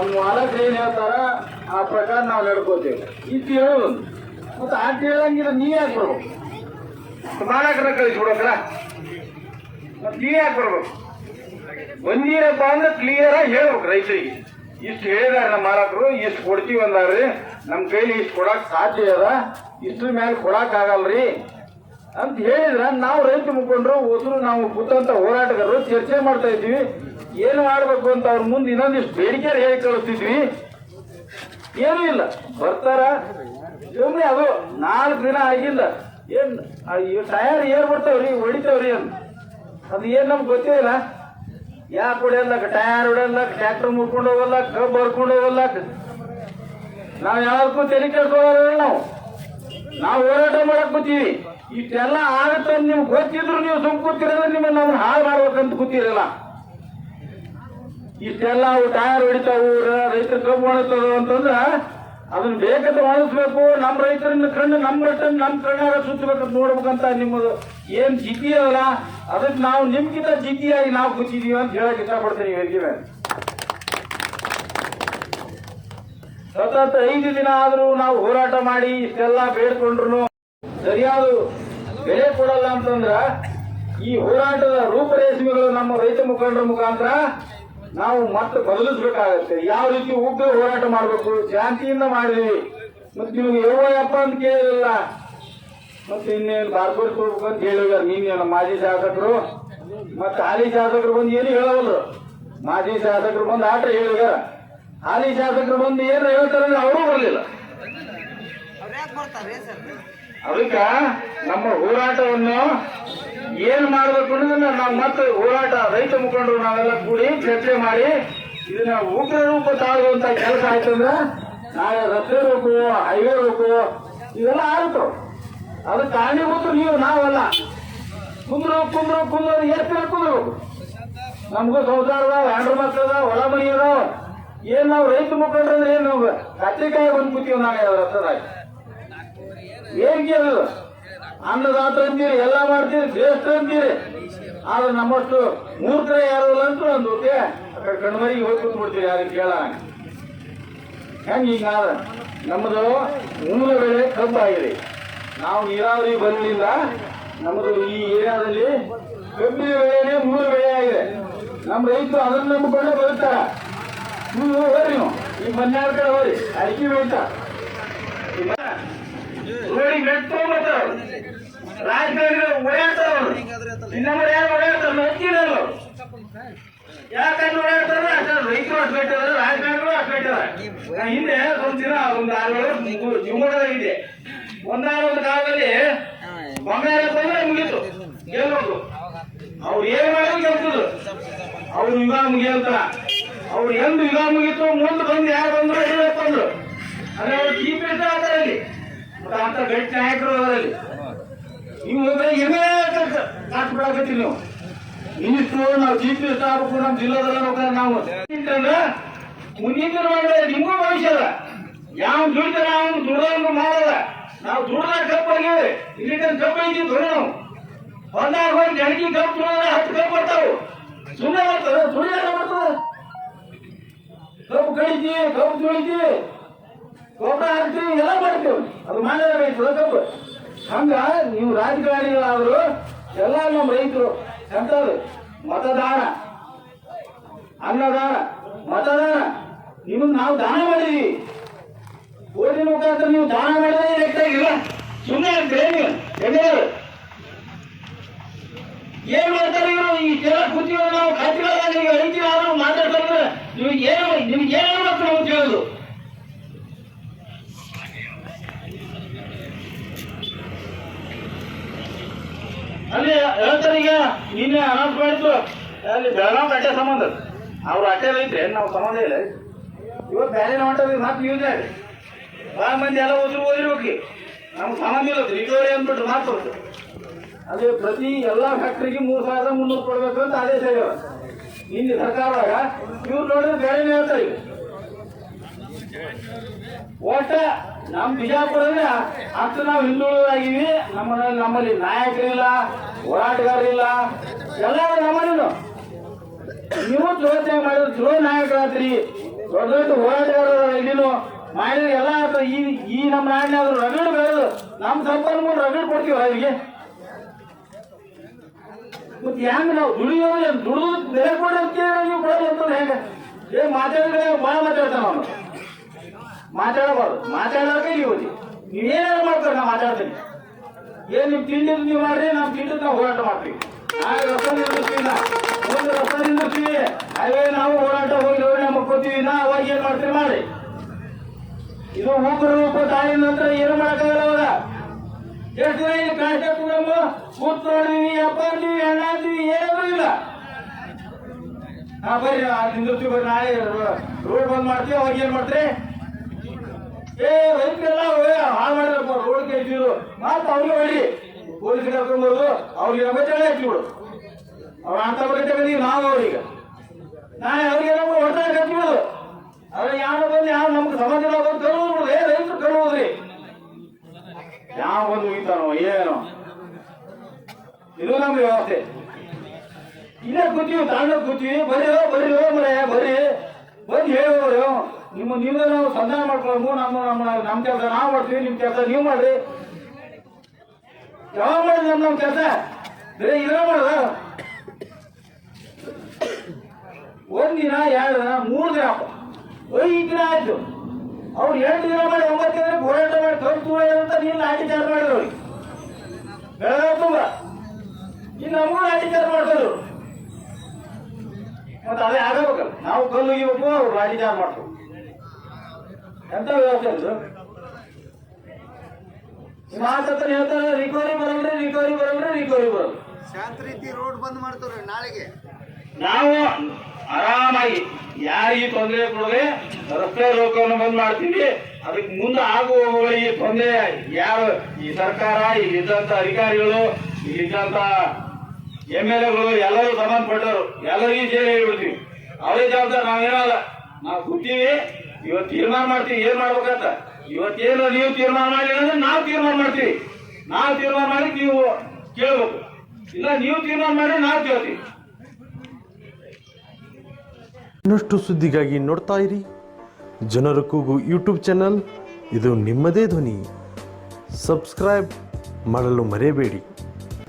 ನಮ್ಮ ಮಾಲಕರು ಏನು ಹೇಳ್ತಾರ, ಆ ಪ್ರಕಾರ ನಾವು ನಡ್ಕೋತೇವೆ. ಇದು ಹೇಳೋದು ಮತ್ತೆ ಆಟ ಹೇಳಂಗಿಲ್ಲ ನೀ ಯಾಕೆ ಬರ್ಬೇಕು? ಮಾಲಕರ ಕಳಿಸ್ಬಿಡಕ್ರ ಮತ್ತೆ ನೀ ಯಾಕೆ ಬರ್ಬೇಕು? ಬಂದಿರಪ್ಪ ಅಂದ್ರೆ ಕ್ಲಿಯರ್ ಆಗಿ ಹೇಳ್ಬೇಕು ರೈತರಿಗೆ. ಇಷ್ಟು ಹೇಳಿದಾರೆ ನಮ್ಮ ಮಾಲಕರು, ಇಷ್ಟು ಕೊಡ್ತೀವಿ ಅಂದಾರ್ರಿ ನಮ್ಮ ಕೈಲಿ ಇಷ್ಟು ಕೊಡಕ್ ಸಾಧ್ಯ ಅದ. ಇಷ್ಟ್ರ ಮೇಲೆ ಕೊಡಕ್ ಆಗಲ್ರಿ ಅಂತ ಹೇಳಿದ್ರ ನಾವು ರೈತ ಮುಖಂಡರು ಹೊಸರು ನಾವು ಕೂತಂತ ಹೋರಾಟಗಾರರು ಚರ್ಚೆ ಮಾಡ್ತಾ ಇದ್ವಿ ಏನು ಮಾಡ್ಬೇಕು ಅಂತ ಅವ್ರ ಮುಂದೆ ಇನ್ನೊಂದಿಷ್ಟು ಬೇಡಿಕೆ ಹೇಳಿ ಕಳಿಸ್ತಿದ್ವಿ. ಏನೂ ಇಲ್ಲ. ಬರ್ತಾರ? ಸುಮ್ಮನೆ ಅದು ನಾಲ್ಕು ದಿನ ಆಗಿಲ್ಲ. ಏನ್ ಟಯರ್ ಏರ್ ಬರ್ತಾವ್ರಿ, ಹೊಡಿತಾವ್ರಿ ಅಂತ ಅದು ಏನ್ ನಮ್ಗೆ ಗೊತ್ತಿಲ್ಲ ಯಾಕೆ ಹೊಡೆಯಲ್ಲ ಟಯರ್ ಹೊಡೆಯಲ್ಲ ಟ್ರ್ಯಾಕ್ಟರ್ ಮುರ್ಕೊಂಡು ಹೋಗಲ್ಲ ಕಬ್ಬು ಹರ್ಕೊಂಡು ಹೋಗಲ್ಲ ನಾವು ಯಾವ್ದಕ್ಕೂ ತೆರೆ ಕೇಳ್ಕೊಳ್ಳೋಲ್ಲ ನಾವು. ನಾವು ಹೋರಾಟ ಮಾಡಕ್ ಕೂತೀವಿ ಇಷ್ಟೆಲ್ಲ ಆಗುತ್ತೆ ನಿಮ್ಗೆ ಗೊತ್ತಿದ್ರು ನೀವು ಸುಮ್ ಕೂತಿರಲ್ಲ, ನಿಮ್ಮನ್ನ ನಾವು ಹಾಳು ಮಾಡ್ಬೇಕಂತ ಕೂತಿರಲ್ಲ. ಇಷ್ಟೆಲ್ಲ ಅವು ಟಯರ್ ಹೊಡಿತಾವು ರೈತರ ಕಬ್ಬು ಒಣಗ್ತದ ಅಂತಂದ್ರ ಅದನ್ನ ಬೇಕಂತ ಒಣಗಿಸ್ಬೇಕು. ನಮ್ಮ ರೈತರನ್ನ ಕಣ್ಣು ನಮ್ಮ ರಟ್ಟನ್ ನಮ್ಮ ಕಣ್ಣಾಗ ಸುತ್ತಬೇಕು ನೋಡ್ಬೇಕಂತ ನಿಮ್ಮದು ಏನ್ ಜಿದ್ದಿ ಅಲ್ಲ ಅದಕ್ಕೆ ನಾವು ನಿಮ್ಗಿಂತ ಜಿದ್ದಿಯಾಗಿ ನಾವು ಕೂತಿದೀವಿ ಅಂತ ಹೇಳಕ್ ಇಷ್ಟಪಡ್ತೀನಿ ಹೇಳ್ತೀವಿ ಸತತ ಐದು ದಿನ ಆದ್ರೂ ನಾವು ಹೋರಾಟ ಮಾಡಿ ಇಷ್ಟೆಲ್ಲ ಬೇಡ್ಕೊಂಡ್ರು ಸರಿಯಾದ ಬೆಲೆ ಕೊಡಲ್ಲ ಅಂತಂದ್ರ ಈ ಹೋರಾಟದ ರೂಪರೇಷ್ಮೆಗಳು ನಮ್ಮ ರೈತ ಮುಖಂಡರ ಮುಖಾಂತರ ನಾವು ಮತ್ತೆ ಬದಲಿಸ್ಬೇಕಾಗತ್ತೆ. ಯಾವ ರೀತಿ ಉಗ್ರ ಹೋರಾಟ ಮಾಡಬೇಕು? ಶಾಂತಿಯಿಂದ ಮಾಡಿದ್ವಿ. ಮತ್ತೆ ನಿಮ್ಗೆ ಯಪ್ಪ ಅಂತ ಕೇಳಿಲ್ಲ ಮತ್ತೆ ಇನ್ನೇನು ಬಾರ್ಬರ್ ಕೊಡ್ಬೇಕು ಅಂತ ಹೇಳಿದಾರೆ ನಿನ್ನೆ ಮಾಜಿ ಶಾಸಕರು. ಮತ್ತೆ ಹಾಲಿ ಶಾಸಕರು ಬಂದು ಏನು ಹೇಳವಲ್ರು ಮಾಜಿ ಶಾಸಕರು ಬಂದು ಆಟ ಹೇಳಿದ ಹಾಲಿ ಶಾಸಕರು ಬಂದು ಏನು ಹೇಳ್ತಾರೆ ಅಂದ್ರೆ ಅವರೂ ಬರಲಿಲ್ಲ. ಅದಕ್ಕ ನಮ್ಮ ಹೋರಾಟವನ್ನು ಏನ್ ಮಾಡ್ಬೇಕು ಅನ್ನೋದನ್ನ ನಾವು ಮತ್ತೆ ಹೋರಾಟ ರೈತ ಮುಖಂಡರು ನಾವೆಲ್ಲ ಕೂಡಿ ಚರ್ಚೆ ಮಾಡಿ ಇದನ್ನ ಉಗ್ರ ರೂಪ ತಾಳುವಂತ ಕೆಲಸ ಆಯ್ತಂದ್ರ ನಾಳೆ ರಸ್ತೆ ಬೇಕು, ಹೈವೇ ಬೇಕು, ಇವೆಲ್ಲ ಆಗುತ್ತೆ? ಅದಕ್ಕೆ ಕಾರಣೀಭೂತರು ನೀವು, ನಾವಲ್ಲ. ಕುಂದ್ರು ಕುಂದ್ರು ಕುಂದ್ರು ಎಷ್ಟು ನಮಗೂ ಸಂಸಾರ ಅದಾವ, ಹೆಂಡ್ರ ಮಕ್ಳು ಅದ ಹೊಲ ಮನಿ ಅದಾವ. ಏನ್ ನಾವು ರೈತ ಮುಖಂಡ್ರೆ ಏನು ಕತ್ರಿಕಾಯಿ ಬಂದು ಕೂತೀವಿ ನಾಳೆ ರಸ್ತೆದಾಗ ಏನ್ ಕೇಳಿದ್ರು ಅನ್ನದಾತ ಅಂತೀರಿ, ಎಲ್ಲ ಮಾಡ್ತೀರಿ, ಶ್ರೇಷ್ಠ ಅಂತೀರಿ. ಆದ್ರೆ ನಮ್ಮಷ್ಟು ಮೂರ್ಖರ ಯಾರು ಇಲ್ಲ ಅಂತ ಒಂದು ಓಕೆ ಕಣ್ಮರಿಗೆ ಹೋಗಿ ಕೂತ್ಬಿಡ್ತೀರಿ ಯಾರಿಗೆ ಕೇಳ ಹೆಂಗ. ಈಗ ನಮ್ಮದು ಮೂಲ ಬೆಳೆ ಕಬ್ಬಾಗಿದೆ. ನಾವು ನೀರಾವರಿ ಬರಲಿಲ್ಲ, ನಮ್ಮದು ಈ ಏರಿಯಾದಲ್ಲಿ ಕಬ್ಬಿನ ಬೆಳೆನೇ ಮೂಲ ಬೆಳೆ ಆಗಿದೆ. ನಮ್ಮ ರೈತರು ಅದನ್ನ ನಂಬಿಕೊಂಡೇ ಬರುತ್ತಾರ ನೀವು ಹೋಗ್ರಿ ನೀವು. ಈ ಮನ್ಯಾರ ಕಡೆ ಹೋಗ್ರಿ, ಅಡಿಕೆ ಬೆಳಿತಾ. ನೋಡಿ ಮೆಟ್ಕೊಂಡ್ಬರ್ತಾರ ರಾಜಕಾರಣಿಗಳು ಓಡಾಡ್ತಾರ ಇನ್ನೊಬ್ಬರು ಯಾರು ಓಡಾಡ್ತಾರ ಮೆಚ್ಚಿರಲ್ಲ ಯಾಕಂದ್ರೆ ಓಡಾಡ್ತಾರ ಅಷ್ಟೇ ರೈತರು ಅಷ್ಟು ಬೆಟ್ಟದ ರಾಜಕಾರಣಿಗಳು ಹಿಂದೆ ಒಂದು ದಿನ ಒಂದು ಆರು ವರ್ಷ ಶಿವಮೊಗ್ಗದಾಗಿದೆ ಒಂದಾರ ಒಂದು ಕಾಲದಲ್ಲಿ ಬಂಗಾರ ಬಂದ್ರೆ ಮುಗೀತು. ಗೆಲ್ಲೋದು ಅವ್ರು ಏನ್ ಮಾಡೋದು ಗೆಲ್ತದ್ರು ಅವ್ರು ಯುಗ ಮುಗಿಯಂತ ಅವ್ರು ಎಂದು ಯುಗ ಮುಗೀತು ಮುಂದೆ ಬಂದು ಯಾರು ಬಂದ್ರು ಹೇಳಪ್ಪ ಅಂದ್ರು ಅಂದ್ರೆ ಅವ್ರು ಚೀಫ್ ಇರ್ತಾರೆ ಅದರಲ್ಲಿ ಅಂತ ಗಟ್ಟಿ ನಾಯಕರು ಅದರಲ್ಲಿ ನೀವು ಎಮ್ಮೆ ಕಾಟ್ಬಿಡಕತ್ತೀರಿ ನೀವು. ಮಿನಿಸ್ಟ್ರು ನಾವು ಜಿ ಪಿ ಎಸ್ ಆಗ್ಬೇಕು ನಮ್ಮ ಜಿಲ್ಲಾದಲ್ಲಿ ನಾವು. ಮುಂದಿನ ಮಾಡಿದ್ರೆ ನಿಮಗೂ ಭವಿಷ್ಯ ಅದ. ಯಾವ ದುಡಿತಾರ ಅವ್ನು ದುಡ್ದಂಗ ಮಾಡಲ್ಲ ನಾವು ದುಡ್ದಾಗ ಕಪ್ಪಾಗಿವಿ ಇಲ್ಲಿ ಕಪ್ ಐತಿ ದುಡ್ಡು ನಾವು. ಹೊಲ್ದಾಗ ಹೋಗಿ ಜನಕಿ ಕಪ್ ತುಳಿದ್ರೆ ಹತ್ತು ಕಪ್ ಬರ್ತಾವು. ಸುಮ್ಮನೆ ಬರ್ತದೆ ಸುಳಿಯಾಗ ಬರ್ತದೆ ಕಬ್ಬು ಕಡಿತೀವಿ ಕಬ್ಬು ತುಳಿತೀವಿ ಗೊಬ್ಬರ ಹಾಕ್ತೀವಿ ಎಲ್ಲ ಮಾಡ್ತೀವಿ ಅದು ಮಾಡಿದ್ರೆ ಕಬ್ಬು ಹಂಗ ನೀವು ರಾಜಕಾರಣಿಗಳಾದ್ರು ಎಲ್ಲ ನಮ್ಮ ರೈತರು, ಎಂತದು? ಮತದಾನ. ಅನ್ನದಾನ. ಮತದಾನ. ನಿಮಗೆ ನಾವು ದಾನ ಮಾಡಿದೀವಿ. ಓದಿನ ಮುಖಾಂತರ ನೀವು ದಾನ ಮಾಡಿದ್ರೆ ಲೆಕ್ಕಾಗಿಲ್ಲ ಸುಮ್ಮನೆ ಆಗ್ತೀರಿ ನೀವು? ಎಲ್ಲಿದ್ದಾರೆ ಏನ್ ಮಾಡ್ತಾರೆ ಇವರು? ಈ ಜನ ಕೂತಿರೋ ನಾವು ಖಾತ್ರಿಗಳಾಗ ಈಗ ರೈತರ ಮಾತಾಡ್ತಾರೆ ನೀವು ಏನು ನಿಮ್ಗೆ ಏನು ಮಾಡ್ಬೇಕು ನಾವು ತಿಳಿಯೋದು ಅಲ್ಲಿ ಹೇಳ್ತಾರೆ ಈಗ ನಿನ್ನೆ ಅನೌನ್ಸ್ ಮಾಡಿದ್ರು. ಅಲ್ಲಿ ಬೆಳಗಾವ್ ಅಟ್ಟೆ ಸಂಬಂಧ. ಅವ್ರ ಅಟ್ಟೆ ಐತೆ ನಾವು ಸಂಬಂಧ ಇಲ್ಲ. ಇವತ್ತು ಬೇರೆ ಹೊಂಟದ ಮತ್ತೆ ಯೂಸ್ ಆಗಿ ಭಾಳ ಮಂದಿ ಎಲ್ಲ ಹೋದ್ರು ಓದಿರ್ಬೇಕು ನಮ್ಗೆ ಸಂಬಂಧ ಇಲ್ಲ ರಿಕವರಿ ಅಂದ್ಬಿಟ್ರು ಮಾತು ಅದೇ ಪ್ರತಿ ಎಲ್ಲ ಫ್ಯಾಕ್ಟ್ರಿಗೆ ಮೂರು ಸಾವಿರದ ಮುನ್ನೂರು ಕೊಡ್ಬೇಕು ಅಂತ ಆದೇಶ ಆಗ್ಯಾವ ನಿನ್ನೆ ಸರ್ಕಾರದಾಗ ಇವ್ರು ನೋಡಿದ್ರೆ ಬೇರೆನೇ ಹೇಳ್ತಾರೆ. ಒಟ್ಟ ನಮ್ ಬಿಜಾಪುರದಲ್ಲಿ ಅಷ್ಟು ನಾವು ಹಿಂದುಳಿದಾಗಿವಿ ನಮ್ಮಲ್ಲಿ ನಮ್ಮಲ್ಲಿ ನಾಯಕರಿಲ್ಲ, ಹೋರಾಟಗಾರರಿಲ್ಲ. ಎಲ್ಲ ನಮ್ಮನೇನು ನೀವು ಚಲೋತೆ ಮಾಡಿದ್ರು ಚಲೋ ನಾಯಕರಾತ್ರಿ ದೊಡ್ಡ ದೊಡ್ಡ ಹೋರಾಟಗಾರರು ಇಲ್ಲಿನು. ಮಾಡಿದ್ರೆ ಎಲ್ಲ ಈ ಈ ನಮ್ಮ ನಾಡಿನಾದ್ರು ರಗಡ್ ಬೆಳೆದು ನಮ್ಮ ಸಂಪನ್ಮೂಲ ರಗಡ್ ಕೊಡ್ತೀವಿ ಅವರಿಗೆ ಮತ್ತೆ ಹೆಂಗ್ ನಾವು ದುಡಿಯೋದು, ದುಡಿದು ಬೆಲೆ ಕೊಡಿ ಅಂತ ಕೇಳಿ ನೀವು ಕೊಡೋದು ಹೆಂಗ? ಏ, ಮಾತಾಡಿದ್ರೆ ಭಾಳ ಮಾತಾಡ್ತಾನ ಅವನು. ಮಾತಾಡಬಾರ್ದು. ಮಾತಾಡೋಕೆ ನೀವು ನೀವೇನಾದ್ರು ಮಾಡ್ತಾರೆ ನಾವು ಮಾತಾಡ್ತೀನಿ. ಏನ್ ನಿಮ್ ತಿಂಡಿ ನೀವು ಮಾಡ್ರಿ ನಮ್ ತಿಂಡಿ ನಾವು ಹೋರಾಟ ಮಾಡ್ತೀವಿ. ಆ ರಸ್ತ ನಿಲ್ಲಿಸ್ತೀವಿ ಒಂದು ರಸ್ತ ನಿಲ್ಲಿಸ್ತೀವಿ ಅವೇ ನಾವು ಹೋರಾಟ ಹೋಗಿ ಹೋಗಿ ಮಕ್ಕೋತೀವಿ ನಾ ಅವಾಗ ಏನ್ ಮಾಡ್ತೀವಿ ಮಾಡಿ. ಇದು ಉಗ್ರ ರೂಪ ತಾಯಿ ನಂತರ ಏನು ಮಾಡಕ್ಕಾಗಲ್ಲ ಅವಾಗ. ಎಷ್ಟು ದಿನ ಇಲ್ಲಿ ಕಾಷ್ಟ ಕುಟುಂಬ ಕೂತ್ಕೊಂಡಿವಿ ನೋಡಿದೀವಿ ಅಪ್ಪ ಅಂತೀವಿ ಅಣ್ಣ ಅಂತೀವಿ ಏನೂ ಇಲ್ಲ. ಹಾ ಬರ್ರಿ ನಿಂದಿರ್ತೀವಿ ಬರ್ರಿ ನಾಳೆ ರೋಡ್ ಬಂದ್ ಮಾಡ್ತೀವಿ, ಅವಾಗ ಏನ್ ಮಾಡ್ತೀರಿ? ಏ ರೈತರೆಲ್ಲ ಹಾಳು ಮಾಡಿದ್ರಪ್ಪ ರೋಡ್ ಕೇಳ್ತಿದ್ರು ಮಾತು ಅವ್ರಿಗೆ ಹೊಡಿ ಪೊಲೀಸ್ ಕರ್ಕೊಂಡ್ಬಂದು ಅವ್ರಿಗೆ ನಮ್ಮಚ್ಚಳೆ ಹಚ್ಚಿಬಿಡು ಅವ್ರು ಅಂತ ಬರೀ ಬಂದೀವಿ ನಾವು ಅವ್ರೀಗ. ನಾಳೆ ಅವ್ರಿಗೆ ನಮ್ಮ ಹೊಡ್ತಾ ಹಚ್ಚಿಬಿಡು ಅವ್ರ ಯಾವ ಬಂದು ಯಾವ ನಮ್ಗೆ ಇಲ್ಲ, ಬಂದು ಕಳುವುದು ಏ, ರೈತರು ಕಳುವುದ್ರಿ ಯಾವ ಬಂದು ಏನೋ. ಇದು ನಮ್ಮ ವ್ಯವಸ್ಥೆ. ಇಲ್ಲೇ ಕೂತೀವಿ ತಾಂಡ ಕೂತೀವಿ. ಬರ್ರಿ ಬರೀ ಮರೆ ಬರ್ರಿ. ಬಂದು ಹೇಳೋರು. ನಿಮ್ಮ ನಿಮ್ಮ ನಾವು ಸಂಧಾನ ಮಾಡ್ಕೊಳ್ಳೋದು ನಮ್ಮ ನಮ್ಮ ನಮ್ಮ ಕೆಲಸ ನಾವು ಮಾಡ್ತೀವಿ, ನಿಮ್ಮ ಕೆಲಸ ನೀವು ಮಾಡ್ರಿ. ಯಾವಾಗ ಮಾಡಿದ್ರಿ ನಮ್ಮ ನಮ್ಮ ಕೆಲಸ? ಬರೀ ಇದೇ ಮಾಡೋದ? ಒಂದಿನ ಎರಡು ದಿನ, ಮೂರು ದಿನ ಐದು ದಿನ ಆಯ್ತು. ಅವ್ರು ಎಂಟು ದಿನ ಮಾಡಿ ಒಂಬತ್ತು ದಿನ ಹೋರಾಟ ಮಾಡಿ ತೋರಿಸು ಅಂತ ನೀನು ಲಾಠಿ ಚಾರ್ಜ್ ಮಾಡಿದ್ರು ಅವ್ರಿಗೆ. ತುಂಬ. ಇನ್ನು ನಮಗೂ ಲಾಠಿ ಚಾರ್ಜ್ ಮಾಡ್ತಾರೆ ಮತ್ತೆ ಅದೇ ಆಗಬೇಕಲ್ಲ. ನಾವು ಕಲ್ಲು ಇವ್ಬೇಕು ಅವ್ರು ಲಾಠಿ ಚಾರ್ಜ್ ಮಾಡ್ತಾರೆ ಎಂತ ವ್ಯವಸ್ಥೆ ಅದು ಮಾತತ್ರ ಹೇಳ್ತಾರೆ ರಿಕವರಿ ಬರಲ್ರಿ ರಿಕವರಿ ಬರಲ್ರಿ ರಿಕವರಿ ಬರಲ್ಲ ಶಾಂತ ರೀತಿ ರೋಡ್ ಬಂದ್ ಮಾಡ್ತಾವ್ರಿ ನಾಳೆಗೆ. ನಾವು ಆರಾಮಾಗಿ ಯಾರಿಗೆ ತೊಂದರೆ ಕೊಡದೆ ರಸ್ತೆ ರೋಗವನ್ನು ಬಂದ್ ಮಾಡ್ತೀವಿ. ಅದಕ್ಕೆ ಮುಂದೆ ಆಗುವವರಿಗೆ ತೊಂದರೆ ಯಾರು ಈ ಸರ್ಕಾರ ಇಲ್ಲಿದ್ದಂತ ಅಧಿಕಾರಿಗಳು ಇಲ್ಲಿದ್ದಂತ ಎಂ ಎಲ್ ಎಗಳು ಎಲ್ಲರೂ ಸಂಬಂಧಪಟ್ಟರು ಎಲ್ಲರಿಗೂ ಸೇರಿ ಹೇಳ್ಬಿಡ್ತೀವಿ ಅವರೇ ಜವಾಬ್ದಾರ ನಾವೇನಲ್ಲ ನಾವು ಕೂತೀವಿ. ಇವತ್ತು ತೀರ್ಮಾನ ಮಾಡ್ತೀವಿ, ಏನ್ ಮಾಡ್ಬೇಕಂತ? ಇವತ್ತೇನು ನೀವು ತೀರ್ಮಾನ ಮಾಡಿ ಅಂದ್ರೆ ನಾವು ತೀರ್ಮಾನ ಮಾಡ್ತೀವಿ. ನಾವು ತೀರ್ಮಾನ ಮಾಡಿ ನೀವು ಕೇಳ್ಬೇಕು. ಇಲ್ಲ, ನೀವು ತೀರ್ಮಾನ ಮಾಡಿ ನಾವು ಕೇಳ್ತೀವಿ. ಇನ್ನಷ್ಟು ಸುದ್ದಿಗಾಗಿ ನೋಡ್ತಾ ಇರಿ. ಜನರ ಕೂಗು ಯೂಟ್ಯೂಬ್ ಚಾನಲ್ ಇದು ನಿಮ್ಮದೇ ಧ್ವನಿ. ಸಬ್ಸ್ಕ್ರೈಬ್ ಮಾಡಲು ಮರೆಯಬೇಡಿ.